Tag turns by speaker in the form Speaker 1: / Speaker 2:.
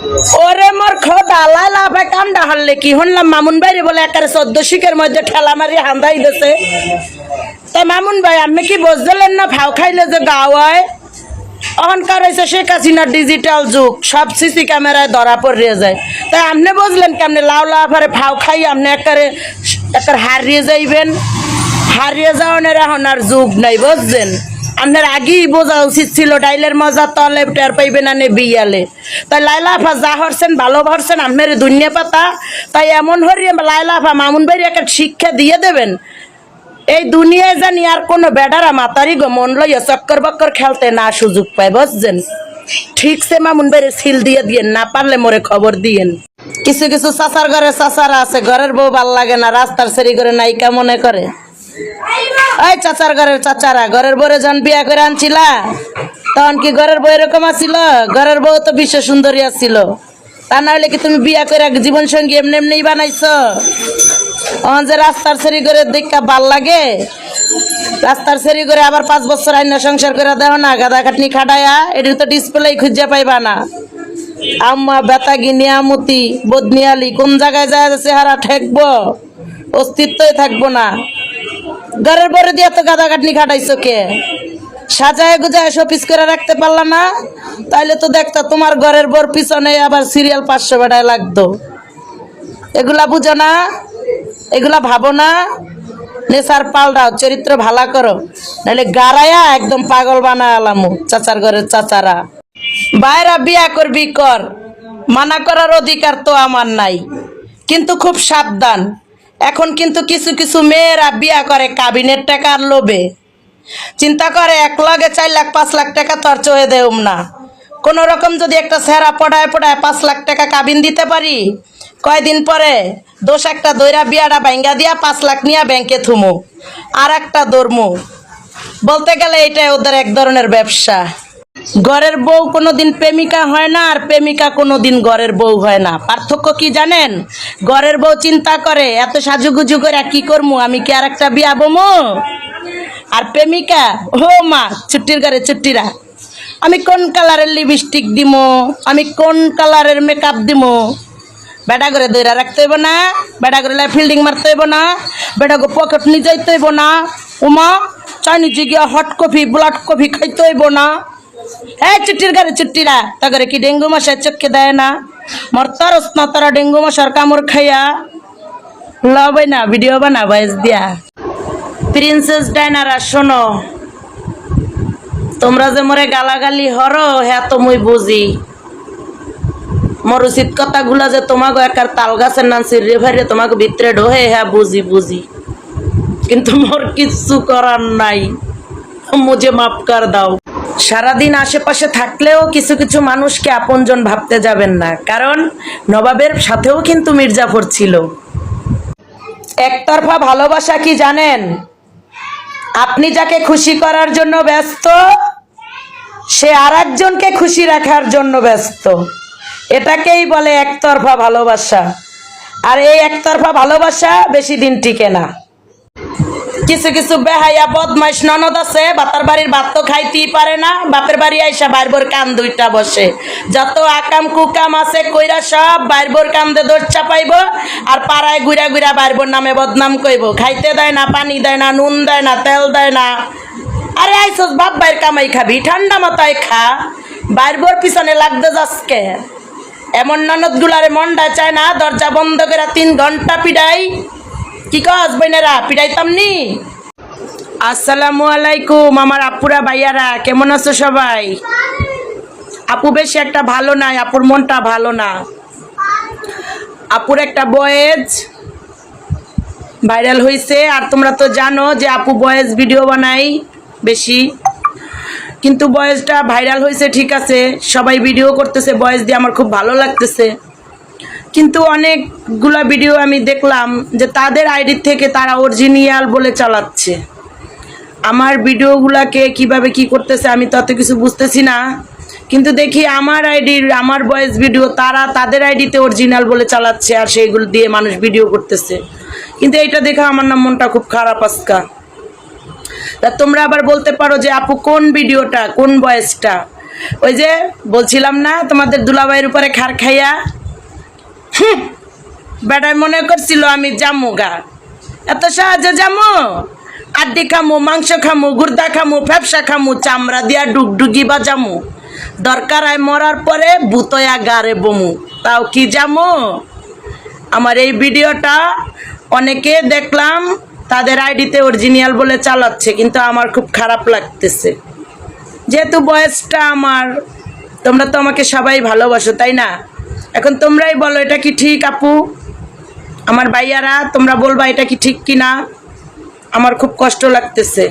Speaker 1: ওরে মোর খোদা লালা ভাই কামডা হল্লে কি শুনলাম মামুন বাইরে বলে একারে চোদ্দ শিখের মধ্যে ঠেলা মারি হান্দাই দিছে। তা মামুন ভাই আপনি কি বুঝলেন না? ভাও খাইলে যে গাওয়ায় অহংকার হয়েছে শেখ হাসিনার ডিজিটাল যুগ। সব সিসি ক্যামেরায় ধরা পড়িয়ে যায়। তাই আপনি বুঝলেন কেমনে? লাউ লাফারে ফাও খাই আপনি একারে একার হারিয়ে যাইবেন। হারিয়ে যাওয়ানের এখন আর যুগ নাই, বুঝছেন? আপনার আগেই বোঝা উচিত ছিল, ডাইলের মজা তলে টের পাইবেন না বিয়ালে। তাই লাইলাফা যা হরছেন, ভালো হরছেন, আপনার দুনিয়া পাতা। তাই এমন হরিয়ে লাইলাফা মামুন ভাই একটা শিক্ষা দিয়ে দেবেন। এই দুনিয়ায় জানি আর কোনো বেডারা মাতারি গো মন লইয়া চক্কর বক্কর খেলতে না সুযোগ পায়, বুঝছেন? ঠিক সে মামুন বেড়ে সিল দিয়ে দিয়েন, না পারলে মোরে খবর দিয়েন। কিছু কিছু চাচার ঘরে চাচারা আছে, ঘরের বউ ভালো লাগে না, রাস্তার সেরি করে নায়িকা মনে করে। ওই চাচার ঘরের চাচারা, ঘরের বউরে যখন বিয়া করে আনছিলা, তখন কি ঘরের বউ এরকম আছিল? ঘরের বউ তো বিশ্ব সুন্দরী আছিল। তা না হলে কি তুমি বিয়া করে জীবন সঙ্গী এমনি এমনি বানাইছো? অন যে রাস্তার সেরি করে দেখা ভালো লাগে, রাস্তার সেরি করে আবার পাঁচ বছর আইনা সংসার করে দেও না গাদা খাটনি খাটায়া, এটির তো ডিসপ্লে খুঁজে পাইবা না। আম্মা বেতা গিনিয়ামতি বদনিয়ালি, কোন জায়গায় যায় চেহারা ঠেকবো? অস্তিত্বই থাকব না। ঘরের পরে দিয়ে তো গাদা খাটনি খাটাইছো কে? সাজায় গুজায় শোপিস করে রাখতে পারলা না? তাইলে তো দেখতো তোমার ঘরের বর পিছনে আবার সিরিয়াল পাঁচশো বেড়ায় লাগতো। এগুলা বুঝো না? এগুলা ভাবো না? নেশার পাল্টাও চরিত্র ভালা করো। নাহলে গারায়া একদম পাগল বানা আলামু, চাচার ঘরের চাচারা। বাইরা বিয়া করবি কর, মানা করার অধিকার তো আমার নাই। কিন্তু খুব সাবধান। এখন কিন্তু কিছু কিছু মেয়েরা বিয়া করে কাবিনের টাকার লোভে। চিন্তা করে, এক লগে চার লাখ, পাঁচ লাখ টাকা তো আর চয়ে দেউম না। কোন রকম যদি একটা সেরা পড়ায় পড়ায় পাঁচ লাখ টাকা কাবিন দিতে পারি, কয়দিন পরে দোষ একটা দইরা বিয়াটা ভাঙ্গা দিয়া পাঁচ লাখ নিয়ে ব্যাংকে থুমু আর একটা দৌড়মু। বলতে গেলে এটাই ওদের এক ধরনের ব্যবসা। ঘরের বউ কোনোদিন প্রেমিকা হয় না আর প্রেমিকা কোনোদিন ঘরের বউ হয় না। পার্থক্য কি জানেন? ঘরের বউ চিন্তা করে, এত সাজুগুজু করে কি করমু? আমি কি আর একটা বিয়া বমু? আর প্রেমিকা, ও মা, ছুটির ঘরে ছুটিরা। আমি কোন কালারের লিপস্টিক দিমো? আমি কোন কালারের মেকআপ দিমো? বেটা করে দইরা রাখতে হইব না, বেটা করে ফিল্ডিং মারতে হইব না, বেটা করে পকেট নিয়ে যাইতে হইব না। উমা, চাইনিজে গিয়া হট কফি ব্লাড কফি খাইতে হইব না। হ্যাঁ চুট্টির ঘরে চুট্টিরা তা করে কি ডেঙ্গু মশার চোখে দেয় না? মর তরস না তারা ডেঙ্গু মশার কামড় খাইয়া লবাই না, ভিডিও বানা ভয়েস দিয়া। প্রিন্সেস ডাইনারা, শোনো। তোমরা যে মরে গালাগালি হরো হ্যাঁ তো মুই বুঝি। মোর উচিত কথাগুলা যে তোমাকে একার তাল গাছের নাম সিরে ভাইরে তোমাকে ভিতরে ঢোহে হ্যাঁ বুঝি বুঝি। কিন্তু মোর কিচ্ছু করার নাই। মুঝে মাফ কর দাও। সারাদিন আশেপাশে থাকলেও কিছু কিছু মানুষকে আপনজন ভাবতে যাবেন না। কারণ নবাবের সাথেও কিন্তু মির্জাফর ছিল। একতরফা ভালোবাসা কি জানেন? আপনি যাকে খুশি করার জন্য ব্যস্ত, সে আর একজনকে খুশি রাখার জন্য ব্যস্ত। এটাকেই বলে একতরফা ভালোবাসা। আর এই একতরফা ভালোবাসা বেশি দিন টিকে না। কিছু কিছু বেহাইয়া বদমাইশ ননদ আছে বাতার বাড়ির ভাত তো খাইতেই পারে না। বাপের বাড়ি আইসা বাইরবোর কান দুইটা বসে। যত আকাম কুকাম আছে কইরা সব বাইরবোর কান্দে দোষ চাপাইব আর পাড়ায় গুড়া গুড়া বাইরবোর নামে বদনাম কইব। খাইতে দেয় না, পানি দেয় না, নুন দেয় না, তেল দেয় না। আরে আইসস, বাপ বাইর কামাই খাবি, ঠান্ডা মাথায় খা। বাইরবোর পিছনে লাগতে যাসকে এমন ননদ গুলারে মনটা চায় না, দরজা বন্ধ করে তিন ঘণ্টা পিডাই। কি কস বইনেরা পিটাইতাম নি? আসসালামু আলাইকুম, আমার আপুরা ভাইয়ারা, কেমন আছো সবাই? আপু বেশি একটা ভালো নাই, আপুর মনটা ভালো না। আপুর একটা বয়েজ ভাইরাল হয়েছে আর তোমরা তো জানো যে আপু বয়েজ ভিডিও বানাই বেশি। কিন্তু বয়েজটা ভাইরাল হয়েছে ঠিক আছে, সবাই ভিডিও করতেছে, বয়েজ দিয়ে আমার খুব ভালো লাগতেছে। কিন্তু অনেকগুলা ভিডিও আমি দেখলাম যে তাদের আইডি থেকে তারা অরিজিনিয়াল বলে চালাচ্ছে। আমার ভিডিওগুলাকে কীভাবে কি করতেছে আমি তত কিছু বুঝতেছি না। কিন্তু দেখি আমার আইডির, আমার বয়েস ভিডিও তারা তাদের আইডিতে অরিজিনাল বলে চালাচ্ছে আর সেইগুলো দিয়ে মানুষ ভিডিও করতেছে। কিন্তু এইটা দেখে আমার না মনটা খুব খারাপ আজকা। তা তোমরা আবার বলতে পারো যে আপু কোন ভিডিওটা, কোন বয়েসটা ওই যে বলছিলাম না তোমাদের দুলাভাইয়ের উপরে খার খাইয়া? হুঁ, বেটায় মনে করছিল আমি জামু গা। এত সহজে জামু আড্ডি খামু মাংস খামু গুর্দা খামু ফ্যাপসা খামু চামড়া দিয়া ডুগডুগি বা জামু দরকার হয় মরার পরে বুতয়া গারে বমু। তাও কি জামু আমার এই ভিডিওটা অনেকে দেখলাম তাদের আইডিতে অরিজিনাল বলে চালাচ্ছে কিন্তু আমার খুব খারাপ লাগতেছে। যেহেতু বয়সটা আমার তোমরা তো আমাকে সবাই ভালোবাসো তাই না? এখন তোমরাই বলো, এটা কি ঠিক আপু? আমার ভাইয়ারা, তোমরা বলবা এটা কি ঠিক কি না আমার খুব কষ্ট লাগতেছে।